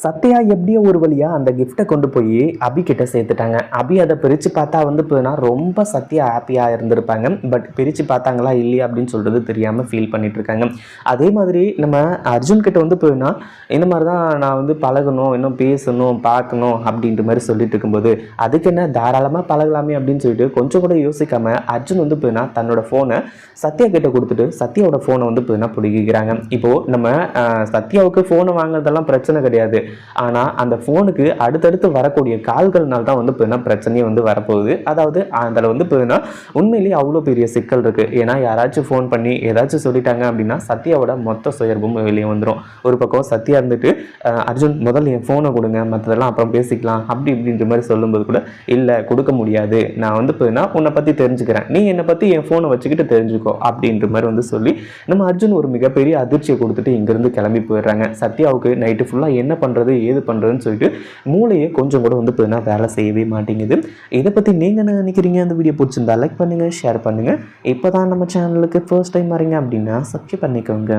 சத்யா எப்படியோ ஒரு வழியாக அந்த கிஃப்ட்டை கொண்டு போய் அபி கிட்ட சேர்த்துட்டாங்க. அபி அதை பிரித்து பார்த்தா வந்து போனா ரொம்ப சத்யா ஹாப்பியாக இருந்திருப்பாங்க. பட் பிரித்து பார்த்தாங்களா இல்லையா அப்படின்னு சொல்கிறது தெரியாமல் ஃபீல் பண்ணிட்டு இருக்காங்க. அதே மாதிரி நம்ம அர்ஜுன் கிட்ட வந்து போயினா இந்த மாதிரி தான் நான் வந்து பழகணும் இன்னும் பேசணும் பார்க்கணும் அப்படின்ற மாதிரி சொல்லிட்டு இருக்கும்போது அதுக்கு என்ன தாராளமாக பழகலாமே? அப்படின்னு சொல்லிட்டு கொஞ்சம் கூட யோசிக்காமல் அர்ஜுன் வந்து போயினா தன்னோட ஃபோனை சத்யா கிட்ட கொடுத்துட்டு சத்யாவோட ஃபோனை வந்து போயினா பிடிக்கிறாங்க இப்போது நம்ம சத்யாவுக்கு ஃபோனை வாங்குறதெல்லாம் பிரச்சனை கிடையாது. ஆனால் அந்த ஃபோனுக்கு அடுத்தடுத்து வரக்கூடிய கால்கள்னால தான் வந்து இப்போ பிரச்சனையே வந்து வரப்போகுது. அதாவது அதில் வந்து இப்போ உண்மையிலேயே அவ்வளோ பெரிய சிக்கல் இருக்குது ஏன்னா யாராச்சும் ஃபோன் பண்ணி ஏதாச்சும் சொல்லிட்டாங்க அப்படின்னா சத்யாவோட மொத்த சுயர்பும் வெளியே வந்துடும் ஒரு பக்கம் சத்யா இருந்துட்டு அர்ஜுன் முதல்ல என் ஃபோனை கொடுங்க மற்றதெல்லாம் அப்புறம் பேசிக்கலாம். அப்படி இப்படின்ற மாதிரி சொல்லும்போது கூட இல்லை கொடுக்க முடியாது. நான் வந்து போயினா உன்னை பற்றி தெரிஞ்சுக்கிறேன். நீ என்னை பற்றி என் ஃபோனை வச்சுக்கிட்டு தெரிஞ்சுக்கோ. அப்படின்ற மாதிரி வந்து சொல்லி நம்ம அர்ஜுன் ஒரு மிகப்பெரிய அதிர்ச்சியை கொடுத்துட்டு இங்கேருந்து கிளம்பி போயிடுறாங்க. சத்யாவுக்கு நைட்டு ஃபுல்லாக என்ன பண்ணுறது ஏது பண்ணுறதுன்னு சொல்லிட்டு மூளையை கொஞ்சம் கூட வந்து பார்த்தீங்கன்னா வேலை செய்யவே மாட்டேங்குது. இதை பற்றி நீங்கள் என்ன நினைக்கிறீங்க? அந்த வீடியோ பிடிச்சிருந்தா லைக் பண்ணுங்கள் ஷேர் பண்ணுங்கள் இப்போ தான் நம்ம சேனலுக்கு ஃபர்ஸ்ட் டைம் வரீங்க அப்படின்னா சப்ஸ்கிரைப் பண்ணிக்கோங்க.